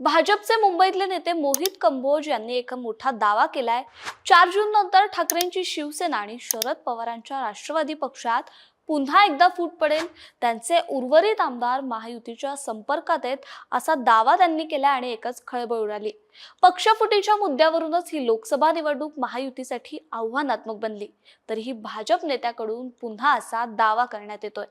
भाजपचे मुंबईतले नेते मोहित कंबोज यांनी एक मोठा दावा केलाय. चार जून नंतर ठाकरेंची शिवसेना आणि शरद पवारांच्या राष्ट्रवादी पक्षात पुन्हा एकदा फूट पडेल. त्यांचे उर्वरित आमदार महायुतीच्या संपर्कात आहेत असा दावा त्यांनी केला आणि एकच खळबळ उडाली. पक्षफुटीच्या मुद्द्यावरूनच ही लोकसभा निवडणूक महायुतीसाठी आव्हानात्मक बनली. तरीही भाजप नेत्याकडून पुन्हा असा दावा करण्यात येतोय.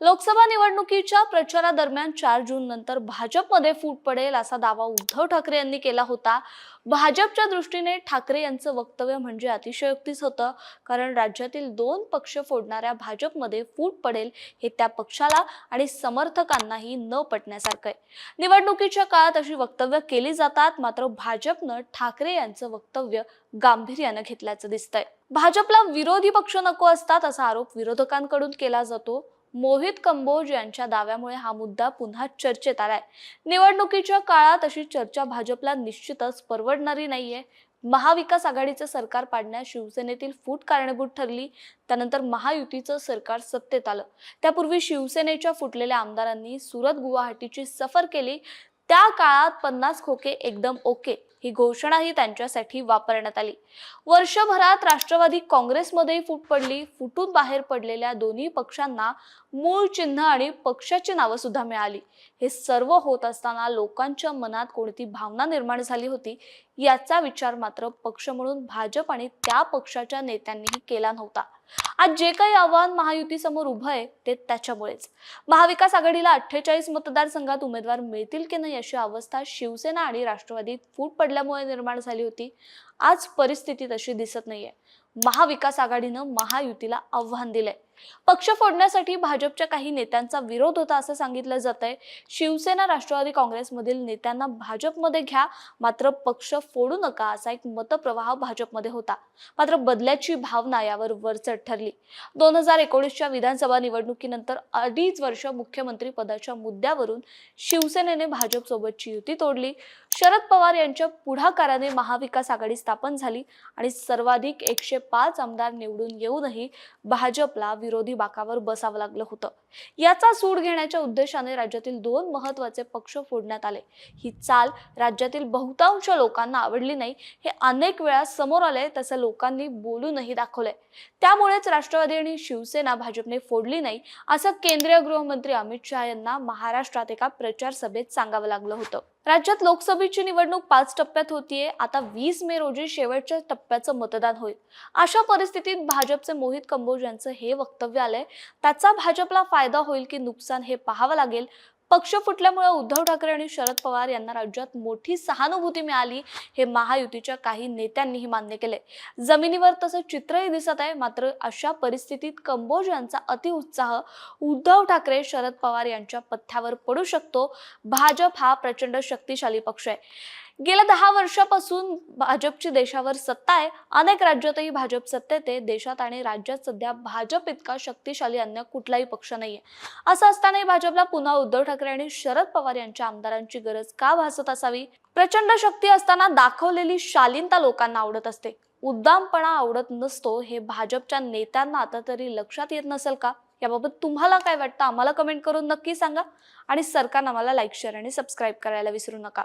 लोकसभा निवडणुकीच्या प्रचारादरम्यान चार जून नंतर भाजपमध्ये फूट पडेल असा दावा उद्धव ठाकरे यांनी केला होता. भाजपच्या दृष्टीने ठाकरे यांचं वक्तव्य म्हणजे अतिशयोक्तीच होतं. कारण राज्यातील दोन पक्ष फोडणाऱ्या भाजपमध्ये फूट पडेल हे त्या पक्षाला आणि समर्थकांनाही न पटण्यासारखं आहे. निवडणुकीच्या काळात अशी वक्तव्य केली जातात मात्र भाजपनं ठाकरे यांचं वक्तव्य गांभीर्यानं घेतल्याचं दिसतंय. भाजपला विरोधी पक्ष नको असतात असा आरोप विरोधकांकडून केला जातो. मोहित कंबोज यांच्या दाव्यामुळे हा मुद्दा पुन्हा चर्चेत आलाय. निवडणुकीच्या काळात अशी चर्चा भाजपला निश्चितच परवडणारी नाहीये. महाविकास आघाडीचं सरकार पाडण्यास शिवसेनेतील फूट कारणीभूत ठरली. त्यानंतर महायुतीचं सरकार सत्तेत आलं. त्यापूर्वी शिवसेनेच्या फुटलेल्या आमदारांनी सुरत गुवाहाटीची सफर केली. त्या काळात पन्नास खोके एकदम ओके. ही घोषणाही त्यांच्यासाठी वापरण्यात आली. वर्षभरात राष्ट्रवादी काँग्रेसमध्येही फूट पडली. फुटून बाहेर पडलेल्या दोन्ही पक्षांना मूळ चिन्ह आणि पक्षाची नावं सुद्धा मिळाली. हे सर्व होत असताना लोकांच्या मनात कोणती भावना निर्माण झाली होती? याचा विचार मात्र पक्ष म्हणून भाजप आणि त्या पक्षाच्या नेत्यांनीही केला नव्हता. आज जे काही आव्हान महायुतीसमोर उभं आहे ते त्याच्यामुळेच. महाविकास आघाडीला अठ्ठेचाळीस मतदारसंघात उमेदवार मिळतील की नाही अशी अवस्था शिवसेना आणि राष्ट्रवादीत फूट पडल्यामुळे निर्माण झाली होती. आज परिस्थिती तशी दिसत नाहीये. महाविकास आघाडीनं महायुतीला आव्हान दिलंय. पक्ष फोडण्यासाठी भाजपच्या काही नेत्यांचा विरोध होता असं सांगितलं जात आहे शिवसेना राष्ट्रवादी काँग्रेसमधील नेत्यांना भाजपमध्ये घ्या मात्र पक्ष फोडू नका असा एक मतप्रवाह भाजपमध्ये होता. मात्र बदल्याची भावना यावर वरचढ ठरली. दोन हजार एकोणीसच्या विधानसभा निवडणुकीनंतर अडीच वर्ष मुख्यमंत्री पदाच्या मुद्द्यावरून शिवसेनेने भाजप सोबतची युती तोडली. शरद पवार यांच्या पुढाकाराने महाविकास आघाडी स्थापन झाली आणि सर्वाधिक एकशे पाच आमदार निवडून येऊनही भाजपला विरोधी बाकावर बसावं लागलं होतं. याचा सूड घेण्याच्या उद्देशाने राज्यातील दोन महत्त्वाचे पक्ष फोडण्यात आले. ही चाल राज्यातील बहुतांश लोकांना आवडली नाही. हे अनेक वेळा समोर आले तसं लोकांनी बोलूनही दाखवलंय. त्यामुळेच राष्ट्रवादी आणि शिवसेना भाजपने फोडली नाही असं केंद्रीय गृहमंत्री अमित शहा यांना महाराष्ट्रात एका प्रचार सभेत सांगावं लागलं होतं. राज्यात लोकसभेची निवडणूक पाच टप्प्यात होतीये. आता वीस मे रोजी शेवटच्या टप्प्याचं मतदान होईल. अशा परिस्थितीत भाजपचे मोहित कंबोज यांचं हे वक्तव्य आलंय. त्याचा भाजपला फायदा होईल की नुकसान हे पाहावं लागेल. पक्ष फुटल्यामुळे उद्धव ठाकरे आणि शरद पवार यांना राज्यात मोठी सहानुभूती मिळाली हे महायुतीच्या काही नेत्यांनीही मान्य केले. जमिनीवर तसं चित्रही दिसत आहे मात्र अशा परिस्थितीत कंबोज यांचा अतिउत्साह उद्धव ठाकरे शरद पवार यांच्या पथ्यावर पडू शकतो. भाजप हा प्रचंड शक्तिशाली पक्ष आहे. गेल्या दहा वर्षापासून भाजपची देशावर सत्ता आहे. अनेक राज्यातही भाजप सत्तेत आहे. देशात आणि राज्यात सध्या भाजप इतका शक्तिशाली अन्य कुठलाही पक्ष नाहीये. असं असतानाही भाजपला पुन्हा उद्धव ठाकरे आणि शरद पवार यांच्या आमदारांची गरज का भासत असावी? प्रचंड शक्ती असताना दाखवलेली शालीनता लोकांना आवडत असते. उद्दामपणा आवडत नसतो हे भाजपच्या नेत्यांना आता तरी लक्षात येत नसेल का? याबाबत तुम्हाला काय वाटतं? आम्हाला कमेंट करून नक्की सांगा. आणि सरकारनं आम्हाला लाईक शेअर आणि सबस्क्राईब करायला विसरू नका.